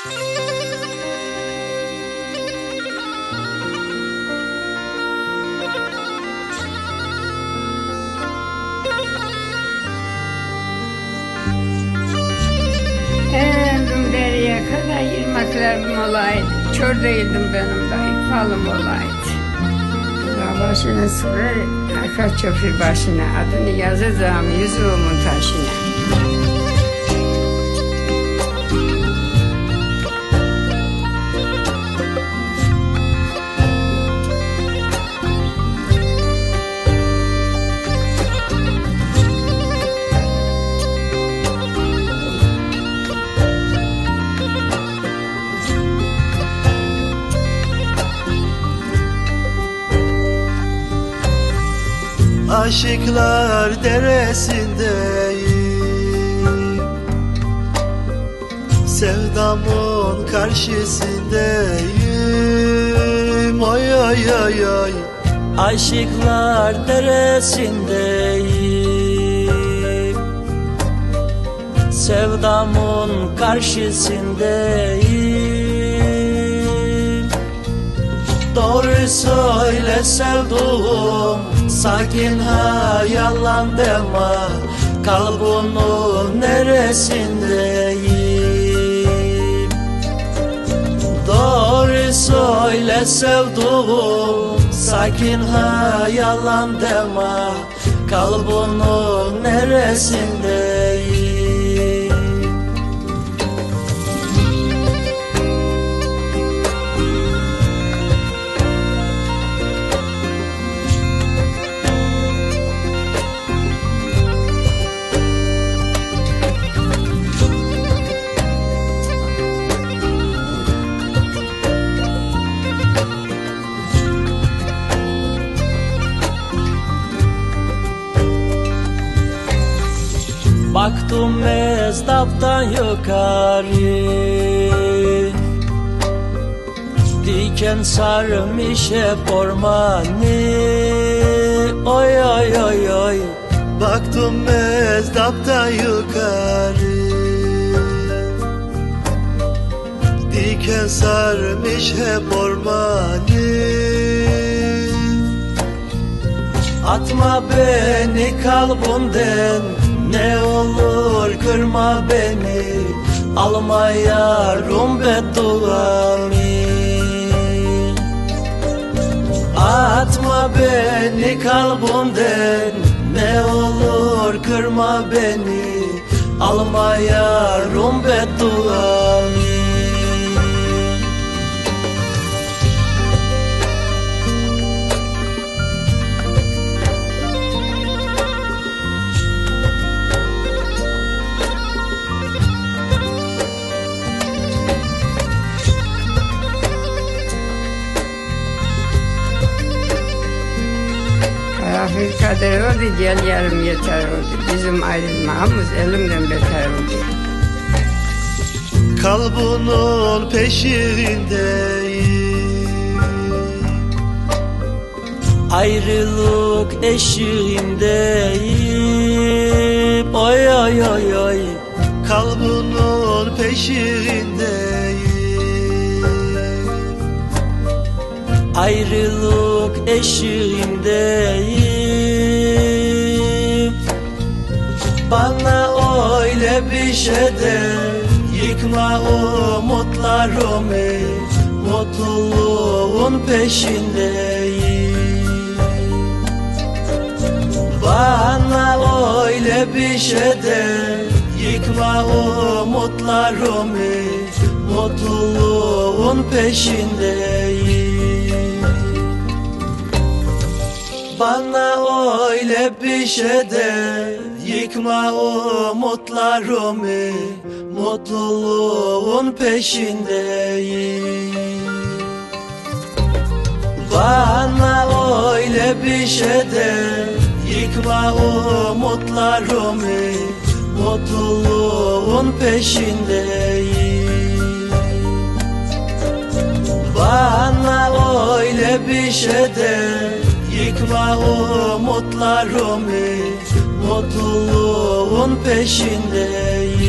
Ömrüm kadar yirmaklarım olaydı. Kör değildim benim de falım olaydı. Dağ başına sıra arka çöpür başına adını yazacağım yüzüğümün taşına. Aşıklar deresindeyim. Sevdamın karşısındayım. Oy oy oy oy. Aşıklar deresindeyim. Sevdamın karşısındayım. Doğru söyle sevduğum Sakin ha yalan deme Kalbinin neresindeyim Doğru söyle sevduğum Sakin ha yalan deme Kalbinin neresindeyim Baktım mezdaptan yukarı. Diken sarmış hep ormanı. Oy oy oy oy. Baktım mezdaptan yukarı. Diken sarmış hep ormanı. Atma beni kalbimden kırma beni Alma yarım bedduamı. Atma beni kalbimden Ne olur kırma beni. Alma yarım bedduamı Kafir kader oldu gel yarım yeter oldu. Bizim ayrılmamız elimden beter oldu. Kalbinin peşindeyim Ayrılık eşiğindeyim Oy oy oy oy Kalbinin peşindeyim Ayrılık eşiğindeyim Bana öyle bir şey de Yıkma umutlarımı Mutluluğun peşindeyim. Bana öyle bir şey de Yıkma umutlarımı Mutluluğun peşindeyim Bana öyle bir şey de Yıkma umutlarımı Mutluluğun peşindeyim. Bana öyle bir şey de Yıkma umutlarımı Mutluluğun peşindeyim. Bana öyle bir şey de Yıkma umutlarımı Mutluluğun peşindeyim